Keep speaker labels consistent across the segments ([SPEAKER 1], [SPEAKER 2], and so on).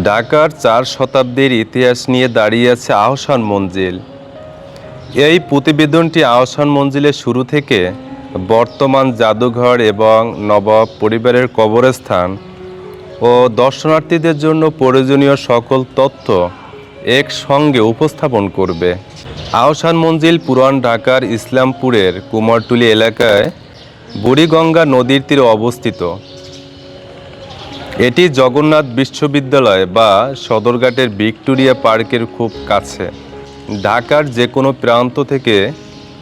[SPEAKER 1] ঢাকার চার শতাব্দীর ইতিহাস নিয়ে দাঁড়িয়ে আছে আহসান মঞ্জিল। এই প্রতিবেদনটি আহসান মঞ্জিলের শুরু থেকে বর্তমান জাদুঘর এবং নবাব পরিবারের কবরস্থান ও দর্শনার্থীদের জন্য প্রয়োজনীয় সকল তথ্য একসঙ্গে উপস্থাপন করবে। আহসান মঞ্জিল পুরান ঢাকার ইসলামপুরের কুমারটুলি এলাকায় বুড়িগঙ্গা নদীর তীরে অবস্থিত। এটি জগন্নাথ বিশ্ববিদ্যালয় বা সদরঘাটের ভিক্টোরিয়া পার্কের খুব কাছে। ঢাকার যে কোনো প্রান্ত থেকে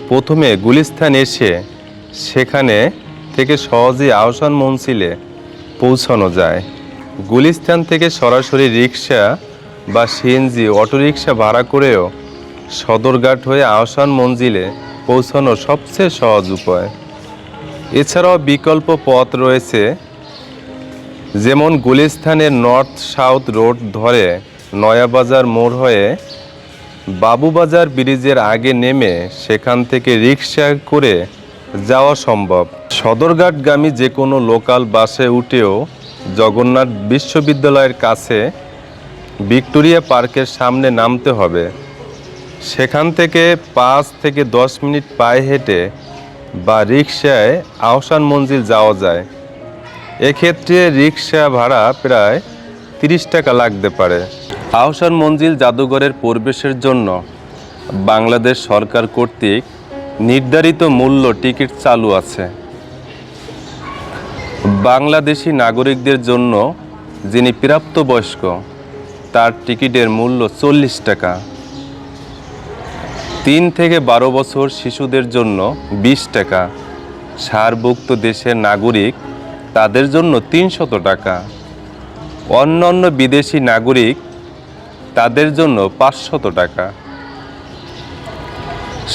[SPEAKER 1] প্রথমে গুলিস্থান এসে সেখানে থেকে সহজেই আহসান মঞ্জিলে পৌঁছানো যায়। গুলিস্থান থেকে সরাসরি রিক্সা বা সিএনজি অটোরিকশা ভাড়া করেও সদরঘাট হয়ে আহসান মঞ্জিলে পৌঁছানোর সবচেয়ে সহজ উপায়। এছাড়াও বিকল্প পথ রয়েছে যেমন গুলিস্থানের নর্থ সাউথ রোড ধরে নয়াবাজার মোড় হয়ে বাবুবাজার ব্রিজের আগে নেমে সেখান থেকে রিক্সা করে যাওয়া সম্ভব। সদরঘাটগামী যে কোনো লোকাল বাসে উঠেও জগন্নাথ বিশ্ববিদ্যালয়ের কাছে ভিক্টোরিয়া পার্কের সামনে নামতে হবে। সেখান থেকে পাঁচ থেকে দশ মিনিট পায়ে হেঁটে বা রিক্সায় আহসান মঞ্জিল যাওয়া যায়। এক্ষেত্রে রিক্সা ভাড়া প্রায় তিরিশ টাকা লাগতে পারে। আহসান মঞ্জিল জাদুঘরের প্রবেশের জন্য বাংলাদেশ সরকার কর্তৃক নির্ধারিত মূল্য টিকিট চালু আছে। বাংলাদেশি নাগরিকদের জন্য যিনি প্রাপ্তবয়স্ক, তার টিকিটের মূল্য চল্লিশ টাকা। তিন থেকে বারো বছর শিশুদের জন্য বিশ টাকা। সারভুক্ত দেশের নাগরিক তাদের জন্য তিনশত টাকা। অন্যান্য বিদেশি নাগরিক তাদের জন্য পাঁচশত টাকা।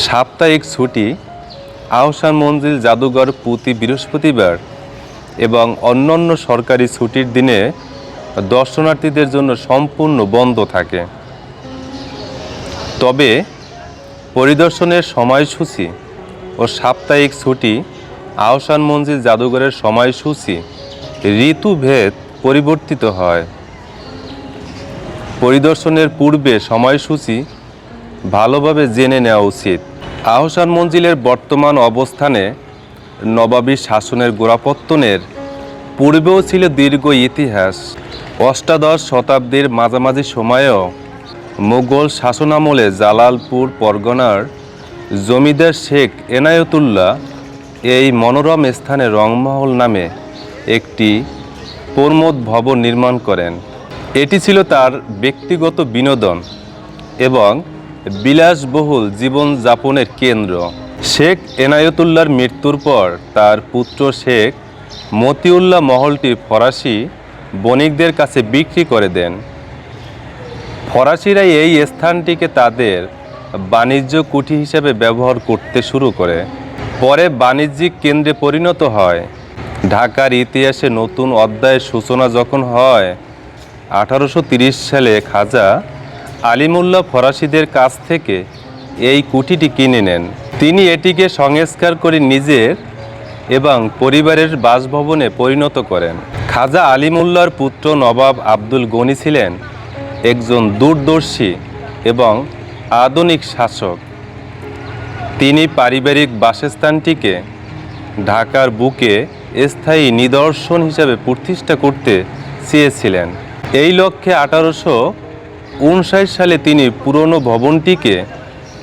[SPEAKER 1] সাপ্তাহিক ছুটি, আহসান মঞ্জিল জাদুঘর প্রতি বৃহস্পতিবার এবং অন্যান্য সরকারি ছুটির দিনে দর্শনার্থীদের জন্য সম্পূর্ণ বন্ধ থাকে। তবে পরিদর্শনের সময়সূচি ও সাপ্তাহিক ছুটি আহসান মঞ্জিল জাদুঘরের সময়সূচি, ঋতুভেদ পরিবর্তিত হয়। পরিদর্শনের পূর্বে সময়সূচি ভালোভাবে জেনে নেওয়া উচিত। আহসান মঞ্জিলের বর্তমান অবস্থানে নবাবী শাসনের গোড়াপত্তনের পূর্বেও ছিল দীর্ঘ ইতিহাস। অষ্টাদশ শতাব্দীর মাঝামাঝি সময়েও মুঘল শাসনামলে জালালপুর পরগনার জমিদার শেখ এনায়তুল্লাহ এই মনোরম স্থানে রংমহল নামে একটি প্রমোদ ভবন নির্মাণ করেন। এটি ছিল তার ব্যক্তিগত বিনোদন এবং বিলাসবহুল জীবনযাপনের কেন্দ্র। শেখ এনায়তুল্লাহর মৃত্যুর পর তার পুত্র শেখ মতিউল্লাহ মহলটি ফরাসি বণিকদের কাছে বিক্রি করে দেন। ফরাসিরা এই স্থানটিকে তাদের বাণিজ্য কুঠি হিসেবে ব্যবহার করতে শুরু করে। পরে বাণিজ্যিক কেন্দ্রে পরিণত হয়। ঢাকার ইতিহাসে নতুন অধ্যায়ের সূচনা যখন হয়, আঠারোশো সালে খাজা আলিমুল্লাহ ফরাসিদের কাছ থেকে এই কুঠিটি কিনে নেন। তিনি এটিকে সংস্কার করে নিজের এবং পরিবারের বাসভবনে পরিণত করেন। খাজা আলিমুল্লার পুত্র নবাব আব্দুল গনি ছিলেন একজন দূরদর্শী এবং আধুনিক শাসক। তিনি পারিবারিক বাসস্থানটিকে ঢাকার বুকে স্থায়ী নিদর্শন হিসাবে প্রতিষ্ঠা করতে চেয়েছিলেন। এই লক্ষ্যে আঠারোশো উনষাট সালে তিনি পুরনো ভবনটিকে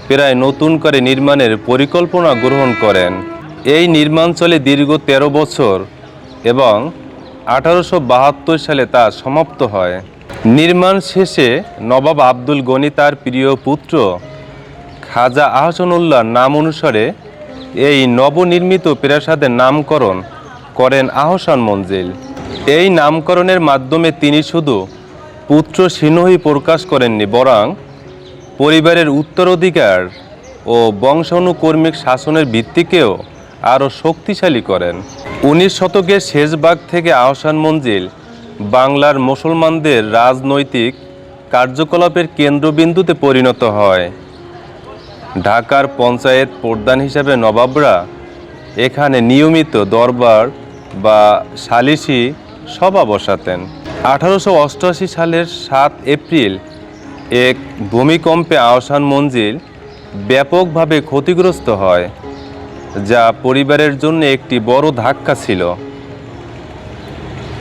[SPEAKER 1] প্রায় নতুন করে নির্মাণের পরিকল্পনা গ্রহণ করেন। এই নির্মাণ চলে দীর্ঘ ১৩ বছর এবং আঠারোশো বাহাত্তর সালে তা সমাপ্ত হয়। নির্মাণ শেষে নবাব আব্দুল গনি তার প্রিয় পুত্র খাজা আহসানুল্লাহর নাম অনুসারে এই নবনির্মিত প্রাসাদের নামকরণ করেন আহসান মঞ্জিল। এই নামকরণের মাধ্যমে তিনি শুধু পুত্র সিনহি প্রকাশ করেননি, বরং পরিবারের উত্তরাধিকার ও বংশানুকর্মিক শাসনের ভিত্তিকেও আরও শক্তিশালী করেন। উনিশ শতকের শেষ ভাগ থেকে আহসান মঞ্জিল বাংলার মুসলমানদের রাজনৈতিক কার্যকলাপের কেন্দ্রবিন্দুতে পরিণত হয়। ঢাকার পঞ্চায়েত প্রধান হিসাবে নবাবরা এখানে নিয়মিত দরবার বা সালিসি সভা বসাতেন। আঠারোশো অষ্টআশি সালের সাত এপ্রিল এক ভূমিকম্পে আহসান মঞ্জিল ব্যাপকভাবে ক্ষতিগ্রস্ত হয়, যা পরিবারের জন্য একটি বড় ধাক্কা ছিল।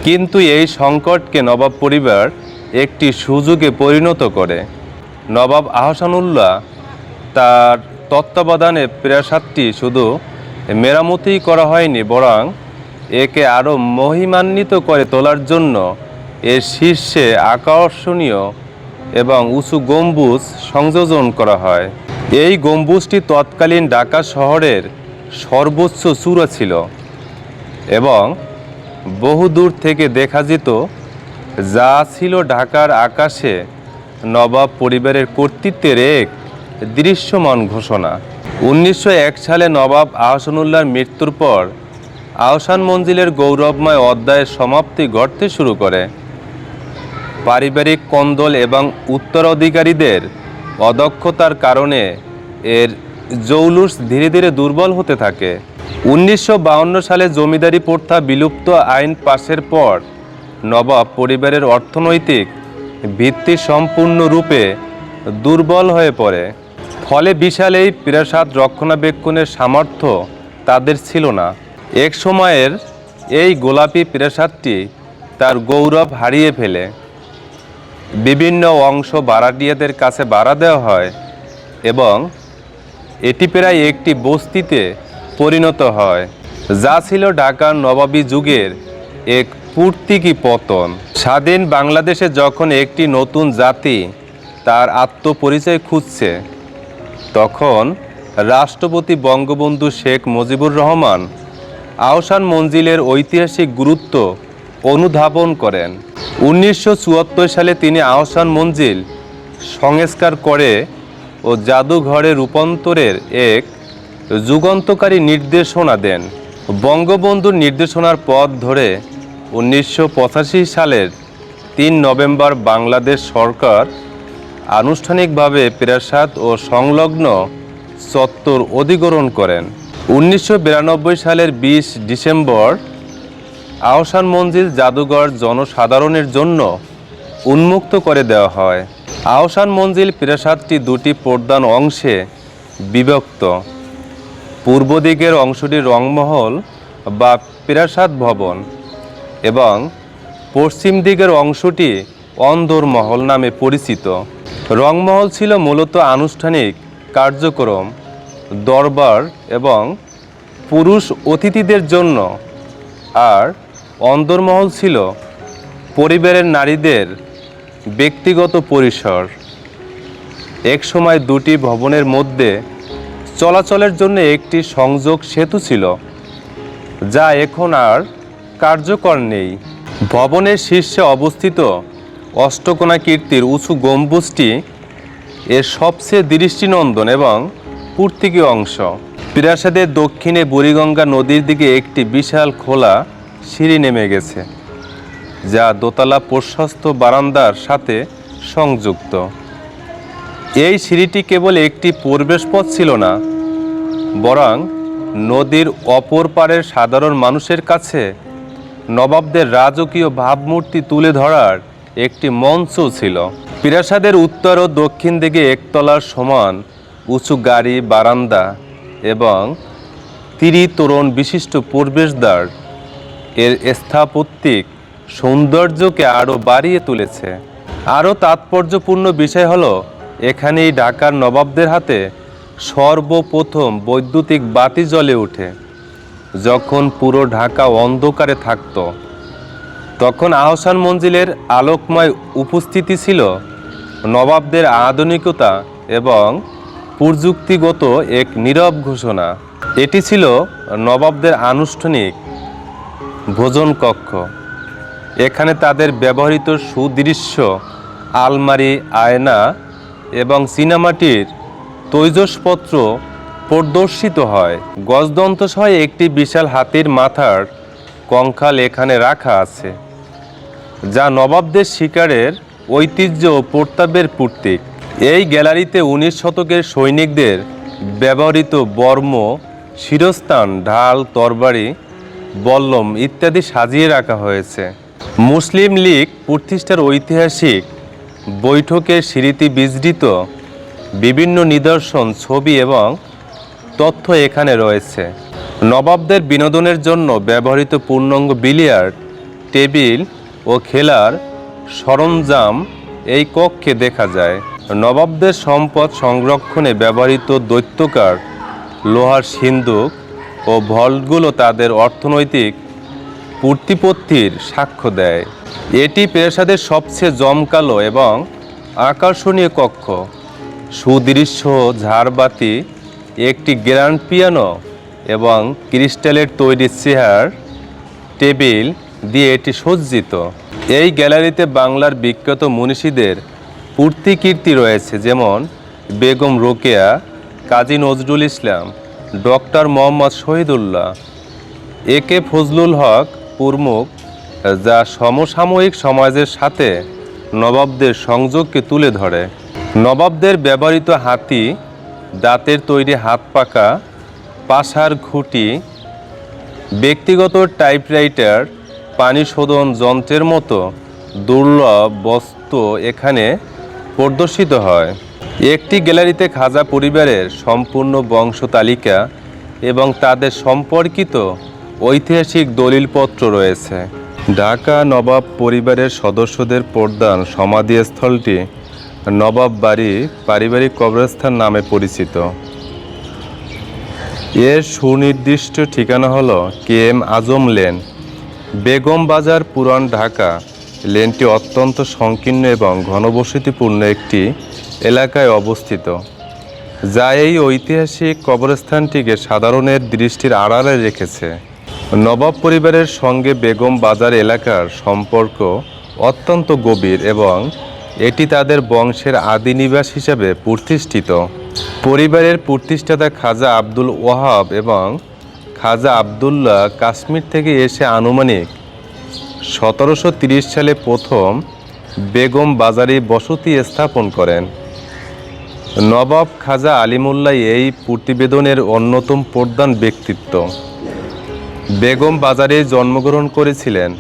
[SPEAKER 1] কিন্তু এই সংকটকে নবাব পরিবার একটি সুযোগে পরিণত করে। নবাব আহসানুল্লাহ তার তত্ত্বাবধানে প্রাসাদটি শুধু মেরামতি করা হয়নি, বরং একে আরও মহিমান্বিত করে তোলার জন্য এর শীর্ষে আকর্ষণীয় এবং উঁচু গম্বুজ সংযোজন করা হয়। এই গম্বুজটি তৎকালীন ঢাকা শহরের সর্বোচ্চ চূড়া ছিল এবং বহু দূর থেকে দেখা যেত যা ছিল ঢাকার আকাশে নবাব পরিবারের কর্তৃত্বের এক দৃশ্যমান ঘোষণা। উনিশশো এক সালে নবাব আহসানুল্লাহর মৃত্যুর পর আহসান মঞ্জিলের গৌরবময় অধ্যায়ের সমাপ্তি ঘটতে শুরু করে। পারিবারিক কন্দল এবং উত্তরাধিকারীদের অদক্ষতার কারণে এর জৌলুস ধীরে ধীরে দুর্বল হতে থাকে। উনিশশো সালে জমিদারি প্রথা বিলুপ্ত আইন পাশের পর নবাব পরিবারের অর্থনৈতিক ভিত্তি সম্পূর্ণরূপে দুর্বল হয়ে পড়ে। ফলে বিশাল এই প্রাসাদ রক্ষণাবেক্ষণের সামর্থ্য তাদের ছিল না। এক সময়ের এই গোলাপি প্রাসাদটি তার গৌরব হারিয়ে ফেলে। বিভিন্ন অংশ বারাটিয়াদের কাছে বাড়া দেওয়া হয় এবং এটি প্রায় একটি বস্তিতে পরিণত হয়, যা ছিল ঢাকার নবাবী যুগের এক পূর্তিকি পতন। স্বাধীন বাংলাদেশে যখন একটি নতুন জাতি তার আত্মপরিচয় খুঁজছে তখন রাষ্ট্রপতি বঙ্গবন্ধু শেখ মুজিবুর রহমান আহসান মঞ্জিলের ঐতিহাসিক গুরুত্ব অনুধাবন করেন। উনিশশো চুয়াত্তর সালে তিনি আহসান মঞ্জিল সংস্কার করে ও জাদুঘরে রূপান্তরের এক যুগান্তকারী নির্দেশনা দেন। বঙ্গবন্ধুর নির্দেশনার পথ ধরে উনিশশো পঁচাশি সালের তিন নভেম্বর বাংলাদেশ সরকার আনুষ্ঠানিকভাবে প্রাসাদ ও সংলগ্ন চত্বর অধিগ্রহণ করেন। উনিশশো বিরানব্বই সালের বিশ ডিসেম্বর আহসান মঞ্জিল জাদুঘর জনসাধারণের জন্য উন্মুক্ত করে দেওয়া হয়। আহসান মঞ্জিল প্রাসাদটি দুটি প্রধান অংশে বিভক্ত। পূর্ব দিকের অংশটি রংমহল বা প্রাসাদ ভবন এবং পশ্চিম দিকের অংশটি অন্দরমহল নামে পরিচিত। রংমহল ছিল মূলত আনুষ্ঠানিক কার্যক্রম, দরবার এবং পুরুষ অতিথিদের জন্য। আর অন্দরমহল ছিল পরিবারের নারীদের ব্যক্তিগত পরিসর। এক সময় দুটি ভবনের মধ্যে চলাচলের জন্য একটি সংযোগ সেতু ছিল, যা এখন আর কার্যকর নেই। ভবনের শীর্ষে অবস্থিত অষ্টকোণা কীর্তির উঁচু গম্বুজটি এর সবচেয়ে দৃষ্টিনন্দন এবং পূর্তিকী অংশ। প্রাসাদের দক্ষিণে বুড়িগঙ্গা নদীর দিকে একটি বিশাল খোলা সিঁড়ি নেমে গেছে, যা দোতলা প্রশস্ত বারান্দার সাথে সংযুক্ত। এই সিঁড়িটি কেবল একটি প্রবেশপথ ছিল না, বরং নদীর অপর পারের সাধারণ মানুষের কাছে নবাবদের রাজকীয় ভাবমূর্তি তুলে ধরার একটি মঞ্চ ছিল। প্রাসাদের উত্তর ও দক্ষিণ দিকে একতলার সমান উঁচু গাড়ি, বারান্দা এবং তিরি তোরণ বিশিষ্ট প্রবেশদ্বার। এর স্থাপত্যিক সৌন্দর্যকে আরও বাড়িয়ে তুলেছে। আরও তাৎপর্যপূর্ণ বিষয় হলো, এখানেই ঢাকার নবাবদের হাতে সর্বপ্রথম বৈদ্যুতিক বাতি জ্বলে ওঠে, যখন পুরো ঢাকা অন্ধকারে থাকত। তখন আহসান মঞ্জিলের আলোকময় উপস্থিতি ছিল নবাবদের আধুনিকতা এবং প্রযুক্তিগত এক নীরব ঘোষণা। এটি ছিল নবাবদের আনুষ্ঠানিক ভোজন কক্ষ। এখানে তাদের ব্যবহৃত সুদৃশ্য, আলমারি, আয়না এবং সিনেমাটির তৈজসপত্র প্রদর্শিত হয়। গজদন্ত সহ একটি বিশাল হাতির মাথার কঙ্কাল এখানে রাখা আছে। যা নবাবদের শিকারের ঐতিহ্য ও প্রতাপের প্রতীক। এই গ্যালারিতে উনিশ শতকের সৈনিকদের ব্যবহৃত বর্ম, শিরস্থান, ঢাল, তরবারি, বল্লম ইত্যাদি সাজিয়ে রাখা হয়েছে। মুসলিম লীগ প্রতিষ্ঠার ঐতিহাসিক বৈঠকে স্মৃতি বিজড়িত বিভিন্ন নিদর্শন, ছবি এবং তথ্য এখানে রয়েছে। নবাবদের বিনোদনের জন্য ব্যবহৃত পূর্ণাঙ্গ বিলিয়ার্ড, টেবিল ও খেলার সরঞ্জাম এই কক্ষে দেখা যায়। নবাবদের সম্পদ সংরক্ষণে ব্যবহৃত দৈত্যকার, লোহার সিন্দুক ও ভল্টগুলো তাদের অর্থনৈতিক প্রতিপত্তির সাক্ষ্য দেয়। এটি পেশাদের সবচেয়ে জমকালো এবং আকর্ষণীয় কক্ষ। সুদৃশ্য ঝাড়বাতি, একটি গ্র্যান্ড পিয়ানো এবং ক্রিস্টালের তৈরি চেয়ার, টেবিল দিয়ে এটি সজ্জিত। এই গ্যালারিতে বাংলার বিখ্যাত মনীষীদের প্রতিকীর্তি রয়েছে, যেমন Begum Rokeya, Kazi Nazrul Islam, doctor Muhammad Shahidullah, A K Fazlul Haque প্রমুখ, যা সমসাময়িক সমাজের সাথে নবাবদের সংযোগকে তুলে ধরে। নবাবদের ব্যবহৃত হাতি, দাঁতের তৈরি হাত পাকা পাশার ঘুঁটি ব্যক্তিগত টাইপরাইটার পানি শোধন যন্ত্রের মতো দুর্লভ বস্তু এখানে প্রদর্শিত হয়। একটি গ্যালারিতে খাজা পরিবারের সম্পূর্ণ বংশ তালিকা এবং তাদের সম্পর্কিত ঐতিহাসিক দলিলপত্র রয়েছে। ঢাকা নবাব পরিবারের সদস্যদের প্রদান সমাধিস্থলটি নবাব বাড়ি পারিবারিক কবরস্থান নামে পরিচিত। এর সুনির্দিষ্ট ঠিকানা হলো K M Azam lane Begum Bazar পুরান ঢাকা। লেনটি অত্যন্ত সংকীর্ণ এবং ঘনবসতিপূর্ণ একটি এলাকায় অবস্থিত, যা এই ঐতিহাসিক কবরস্থানটিকে সাধারণের দৃষ্টির আড়ালে রেখেছে। নবাব পরিবারের সঙ্গে বেগম বাজার এলাকার সম্পর্ক অত্যন্ত গভীর এবং এটি তাদের বংশের আদি নিবাস হিসাবে প্রতিষ্ঠিত। পরিবারের প্রতিষ্ঠাতা খাজা আব্দুল ওয়াহাব এবং খাজা আবদুল্লাহ কাশ্মীর থেকে এসে আনুমানিক সতেরোশো তিরিশ সালে প্রথম বেগম বাজারে বসতি স্থাপন করেন। নবাব খাজা আলিমুল্লাহ এই প্রতিবেদনের অন্যতম প্রধান ব্যক্তিত্ব। বেগম বাজারে জন্মগ্রহণ করেছিলেন।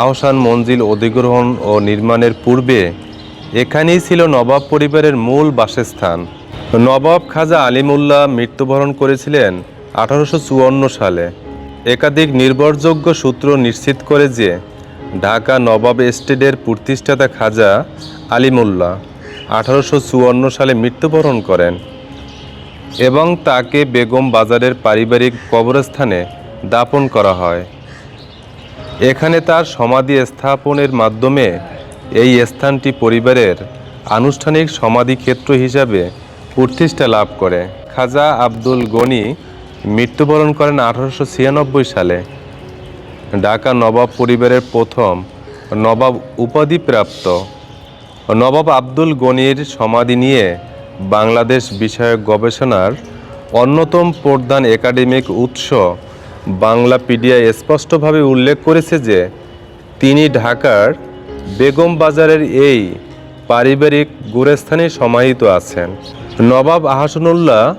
[SPEAKER 1] আহসান মঞ্জিল অধিগ্রহণ ও নির্মাণের পূর্বে এখানেই ছিল নবাব পরিবারের মূল বাসস্থান। নবাব খাজা আলিমুল্লাহ মৃত্যুবরণ করেছিলেন আঠারোশো চুয়ান্ন সালে একাধিক নির্ভরযোগ্য সূত্র নিশ্চিত করে যে ঢাকা নবাব এস্টেটের প্রতিষ্ঠাতা খাজা আলিমুল্লাহ আঠারোশো চুয়ান্ন সালে মৃত্যুবরণ করেন এবং তাকে বেগম বাজারের পারিবারিক কবরস্থানে দাপন করা হয়। এখানে তার সমাধি স্থাপনের মাধ্যমে এই স্থানটি পরিবারের আনুষ্ঠানিক সমাধিক্ষেত্র হিসাবে প্রতিষ্ঠা লাভ করে। খাজা আব্দুল গনি মৃত্যুবরণ করেন আঠারোশো ছিয়ানব্বই সালে। ঢাকা নবাব পরিবারের প্রথম নবাব উপাধিপ্রাপ্ত নবাব আব্দুল গনির সমাধি নিয়ে বাংলাদেশ বিষয়ক গবেষণার অন্যতম প্রধান একাডেমিক উৎস বাংলাপিডিয়া স্পষ্টভাবে উল্লেখ করেছে যে, তিনি ঢাকার বেগম বাজারের এই পারিবারিক গোরস্থানে সমাহিত আছেন। নবাব আহসানুল্লাহ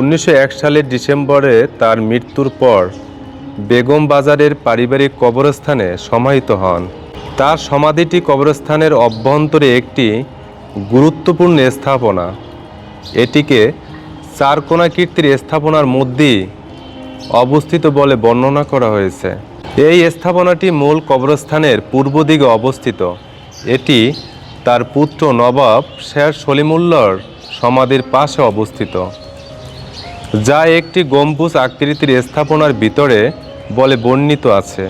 [SPEAKER 1] উনিশশো এক সালের ডিসেম্বরে তার মৃত্যুর পর বেগম বাজারের পারিবারিক কবরস্থানে সমাহিত হন। তার সমাধিটি কবরস্থানের অভ্যন্তরে একটি গুরুত্বপূর্ণ স্থাপনা। এটিকে চারকোনা কীর্তির স্থাপনার মধ্যেই অবস্থিত বলে বর্ণনা করা হয়েছে। এই স্থাপনাটি মূল কবরস্থানের পূর্ব দিকে অবস্থিত। এটি তার পুত্র নবাব শের সলিমুল্লার সমাধির পাশে অবস্থিত। যা একটি গম্বুজ আকৃতির স্থাপনার ভিতরে বলে বর্ণিত আছে।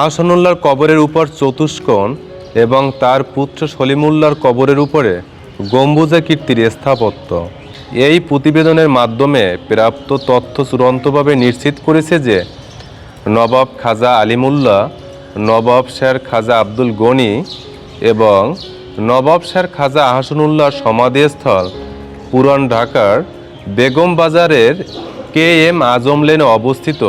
[SPEAKER 1] আহসানুল্লাহর কবরের উপর চতুষ্কোণ এবং তার পুত্র সলিমুল্লার কবরের উপরে গম্বুজা কীর্তির স্থাপত্য। এই প্রতিবেদনের মাধ্যমে প্রাপ্ত তথ্য চূড়ান্তভাবে নিশ্চিত করেছে যে নবাব খাজা আলিমুল্লাহ, নবাব শের খাজা আব্দুল গনি এবং নবাব শের খাজা আহসানুল্লাহর সমাধিস্থল পুরান ঢাকার বেগম বাজারের কে এম আজম লেনে অবস্থিত?